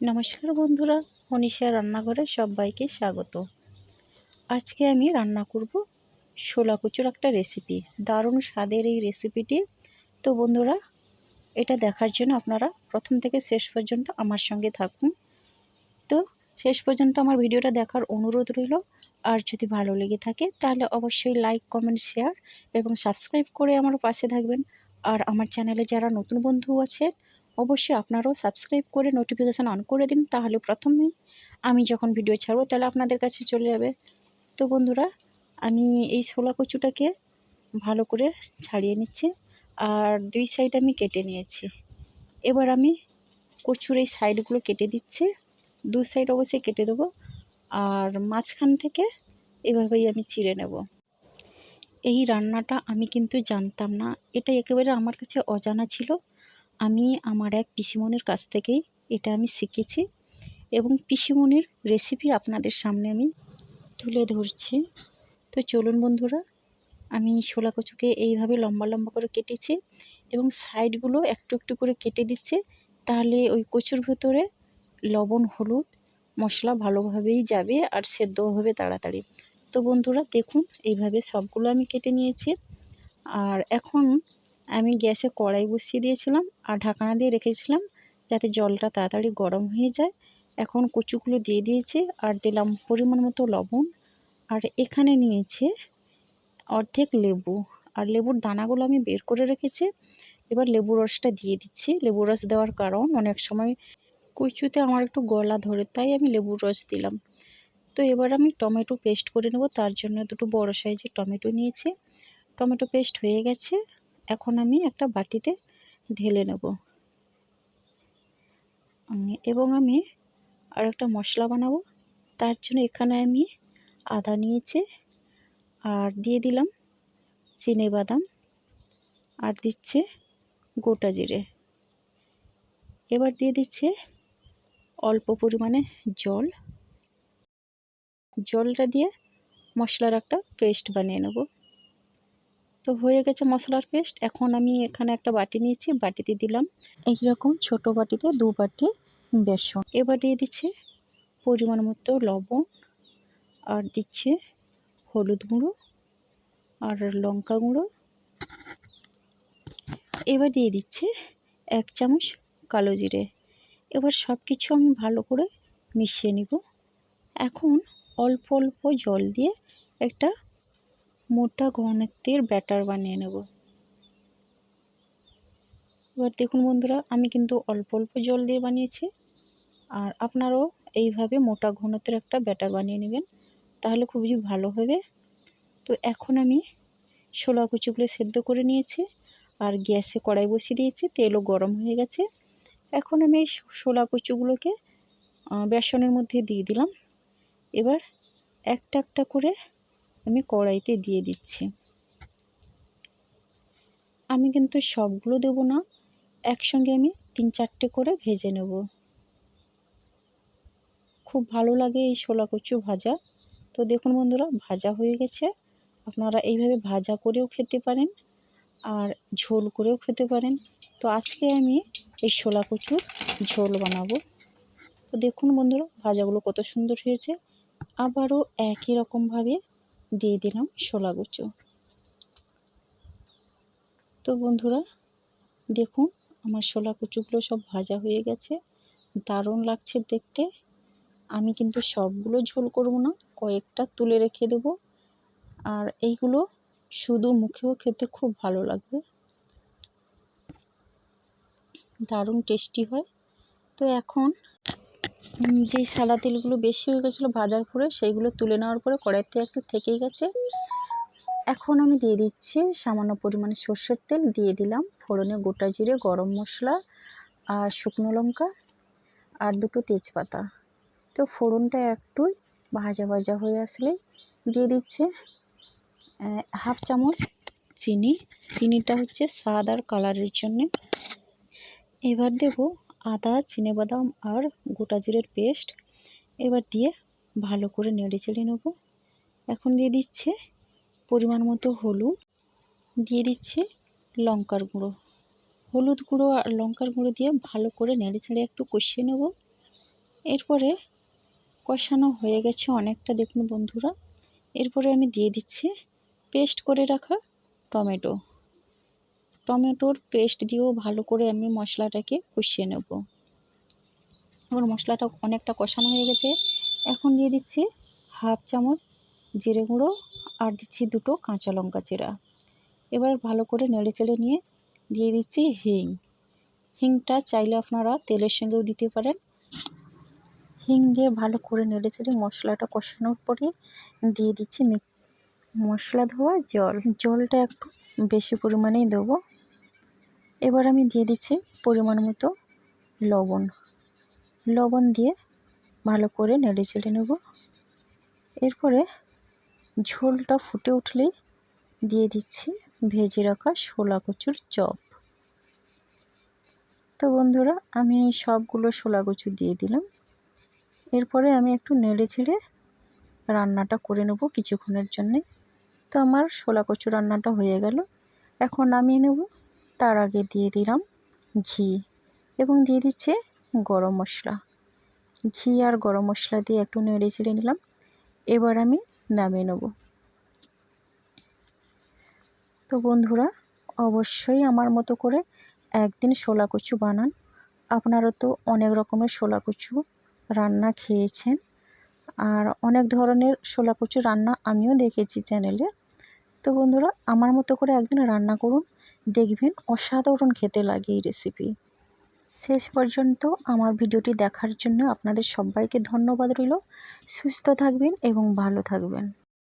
নমস্কার বন্ধুরা মনীষা রান্নাঘরে সবাইকে স্বাগত। আজকে আমি রান্না করব ছোলা কুচুর একটা রেসিপি দারুণ স্বাদের এই রেসিপিটি তো বন্ধুরা, এটা দেখার জন্য আপনারা প্রথম থেকে শেষ পর্যন্ত আমার সঙ্গে থাকুন। তো শেষ পর্যন্ত আমার ভিডিওটা দেখার অনুরোধ রইল। আর যদি ভালো লেগে থাকে, তাহলে অবশ্যই লাইক কমেন্ট শেয়ার এবং সাবস্ক্রাইব করে আমার পাশে থাকবেন। আর আমার চ্যানেলে যারা নতুন বন্ধু আছে অবশ্যই আপনারাও সাবস্ক্রাইব করে নোটিফিকেশান অন করে দিন, তাহলে প্রথমেই আমি যখন ভিডিও ছাড়বো, তাহলে আপনাদের কাছে চলে যাবে। তো বন্ধুরা, আমি এই ছোলা কচুটাকে ভালো করে ছাড়িয়ে নিচ্ছি, আর দুই সাইড আমি কেটে নিয়েছি। এবার আমি কচুর এই সাইডগুলো কেটে দিচ্ছি, দু সাইড অবশ্যই কেটে দেবো, আর মাঝখান থেকে এভাবেই আমি চিড়ে নেব। এই রান্নাটা আমি কিন্তু জানতাম না, এটা একেবারে আমার কাছে অজানা ছিল। আমি আমার এক পিসিমণির কাছ থেকেই এটা আমি শিখেছি এবং পিসিমণির রেসিপি আপনাদের সামনে আমি তুলে ধরছি। তো চলুন বন্ধুরা, আমি ছোলা কচুকে এইভাবে লম্বা লম্বা করে কেটেছি এবং সাইডগুলো একটু একটু করে কেটে দিচ্ছে। তাহলে ওই কচুর ভেতরে লবণ, হলুদ, মশলা ভালোভাবেই যাবে আর সেদ্ধ হবে তাড়াতাড়ি। তো বন্ধুরা, দেখুন, এইভাবে সবগুলো আমি কেটে নিয়েছি। আর এখন আমি গ্যাসে কড়াই বসিয়ে দিয়েছিলাম আর ঢাকনা দিয়ে রেখেছিলাম যাতে জলটা তাড়াতাড়ি গরম হয়ে যায়। এখন কচুগুলো দিয়ে দিয়েছি আর দিলাম পরিমাণ মতো লবণ। আর এখানে নিয়েছে অর্ধেক লেবু। আর লেবুর দানাগুলো আমি বের করে রেখেছি। এবার লেবু রসটা দিয়ে দিচ্ছি। লেবু রস দেওয়ার কারণ অনেক সময় কচুতে আমার একটু গলা ধরে তাই আমি লেবুর রস দিলাম। তো এবার আমি টমেটো পেস্ট করে নেব। তার জন্য দুটো বড় সাইজের টমেটো নিয়েছি। টমেটো পেস্ট হয়ে গেছে। এখন আমি একটা বাটিতে ঢেলে নেব। এবং আমি আর একটা মশলা বানাবো। তার জন্য এখানে আমি আদা নিয়েছি, আর দিয়ে দিলাম চিনে বাদাম, আর দিচ্ছে গোটা জিরে। এবার দিয়ে দিচ্ছে অল্প পরিমাণে জল। জলটা দিয়ে মশলার একটা পেস্ট বানিয়ে নেব। তো হয়ে গেছে মশলার পেস্ট। এখন আমি এখানে একটা বাটি নিয়েছি, বাটিতে দিলাম এইরকম ছোট বাটিতে দু বাটি বেসন। এবার দিয়ে দিচ্ছে পরিমাণ মতো লবণ আর দিচ্ছে হলুদ গুঁড়ো আর লঙ্কা গুঁড়ো। এবার দিয়ে দিচ্ছে এক চামচ কালো জিরে। এবার সব কিছু আমি ভালো করে মিশিয়ে নিব। এখন অল্প অল্প জল দিয়ে একটা মোটা ঘনত্বের ব্যাটার বানিয়ে নেব। এবার দেখুন বন্ধুরা, আমি কিন্তু অল্প অল্প জল দিয়ে বানিয়েছি। আর আপনারাও এইভাবে মোটা ঘনত্বের একটা ব্যাটার বানিয়ে নেবেন, তাহলে খুবই ভালো হবে। তো এখন আমি ছোলা কুচিগুলো সেদ্ধ করে নিয়েছি, আর গ্যাসে কড়াই বসিয়ে দিয়েছি, তেলও গরম হয়ে গেছে। এখন আমি এই ছোলা কুচুগুলোকে বেসনের মধ্যে দিয়ে দিলাম। এবার একটা একটা করে আমি কড়াইতে দিয়ে দিচ্ছি। আমি কিন্তু সবগুলো দেব না, একসঙ্গে আমি তিন চারটে করে ভেজে নেব। খুব ভালো লাগে এই ছোলা কচু ভাজা। তো দেখুন বন্ধুরা, ভাজা হয়ে গেছে। আপনারা এইভাবে ভাজা করেও খেতে পারেন আর ঝোল করেও খেতে পারেন। তো আজকে আমি এই ছোলা কচুর ঝোল বানাবো। তো দেখুন বন্ধুরা, ভাজাগুলো কত সুন্দর হয়েছে। আবারও একই রকমভাবে দিয়ে দিলাম ছোলা কুচু তো বন্ধুরা, দেখুন আমার ছোলা কুচুগুলো সব ভাজা হয়ে গেছে। দারুণ লাগছে দেখতে। আমি কিন্তু সবগুলো ঝোল করব না, কয়েকটা তুলে রেখে দেব। আর এইগুলো শুধু মুখেও খেতে খুব ভালো লাগবে। দারুণ টেস্টি হয়। তো এখন যেই সাদা তেলগুলো বেশি হয়ে গেছিল ভাজার পরে, সেইগুলো তুলে নেওয়ার পরে কড়াইতে একটু থেকেই গেছে। এখন আমি দিয়ে দিচ্ছি সামান্য পরিমাণে সর্ষের তেল, দিয়ে দিলাম ফোড়নে গোটা জিরে, গরম মশলা আর শুকনো লঙ্কা আর দুটো তেজপাতা। তো ফোড়নটা একটু ভাজা ভাজা হয়ে আসলে দিয়ে দিচ্ছে হাফ চামচ চিনি। চিনিটা হচ্ছে স্বাদ আর কালারের জন্যে। এবার দেব আদা বাদাম আর গোটা জিরের পেস্ট এবার দিয়ে ভালো করে নেড়ে চেড়ে নেব। এখন দিয়ে দিচ্ছে পরিমাণ মতো হলুদ। দিয়ে দিচ্ছে লঙ্কার গুঁড়ো। হলুদ গুঁড়ো আর লঙ্কার গুঁড়ো দিয়ে ভালো করে নেড়ে চেড়ে একটু কষিয়ে নেব। এরপরে কষানো হয়ে গেছে অনেকটা, দেখুন বন্ধুরা। এরপরে আমি দিয়ে দিচ্ছি পেস্ট করে রাখা টমেটো। টমেটোর পেস্ট দিয়েও ভালো করে আমি মশলাটাকে কষিয়ে নেব। এবার মশলাটা অনেকটা কষানো হয়ে গেছে। এখন দিয়ে দিচ্ছি হাফ চামচ জিরে গুঁড়ো আর দিচ্ছি দুটো কাঁচা লঙ্কা চেরা এবার ভালো করে নেড়ে চেড়ে নিয়ে দিয়ে দিচ্ছি হিং। হিংটা চাইলে আপনারা তেলের সঙ্গেও দিতে পারেন। হিং দিয়ে ভালো করে নেড়ে চেড়ে মশলাটা কষানোর পরে দিয়ে দিচ্ছি মশলা ধোয়া জল। জলটা একটু বেশি পরিমাণেই দেবো। এবার আমি দিয়ে দিচ্ছি পরিমাণ মতো লবণ। লবণ দিয়ে ভালো করে নেড়ে চেড়ে নেব। এরপরে ঝোলটা ফুটে উঠলেই দিয়ে দিচ্ছি ভেজে রাখা শোলা কচুর চপ। তো বন্ধুরা, আমি সবগুলো শোলা কচু দিয়ে দিলাম। এরপরে আমি একটু নেড়ে ছেড়ে রান্নাটা করে নেব কিছুক্ষণের জন্যে। তো আমার শোলা কচু রান্নাটা হয়ে গেল। এখন নামিয়ে নেব। তার আগে দিয়ে দিলাম ঘি এবং দিয়ে দিচ্ছে গরম মশলা। ঘি আর গরম মশলা দিয়ে একটু নেড়ে ছেড়ে নিলাম। এবার আমি নামিয়ে নেব। তো বন্ধুরা, অবশ্যই আমার মতো করে একদিন শোলা কচু বানান। আপনারা তো অনেক রকমের শোলা কচু রান্না খেয়েছেন। আর অনেক ধরনের শোলা কচু রান্না আমিও দেখেছি চ্যানেলে। তো বন্ধুরা, আমার মতো করে একদিন রান্না করুন। দেখবেন অসাধারণ খেতে লাগে এই রেসিপি শেষ পর্যন্ত আমার ভিডিওটি দেখার জন্য আপনাদের সবাইকে ধন্যবাদ রইল। সুস্থ থাকবেন এবং ভালো থাকবেন।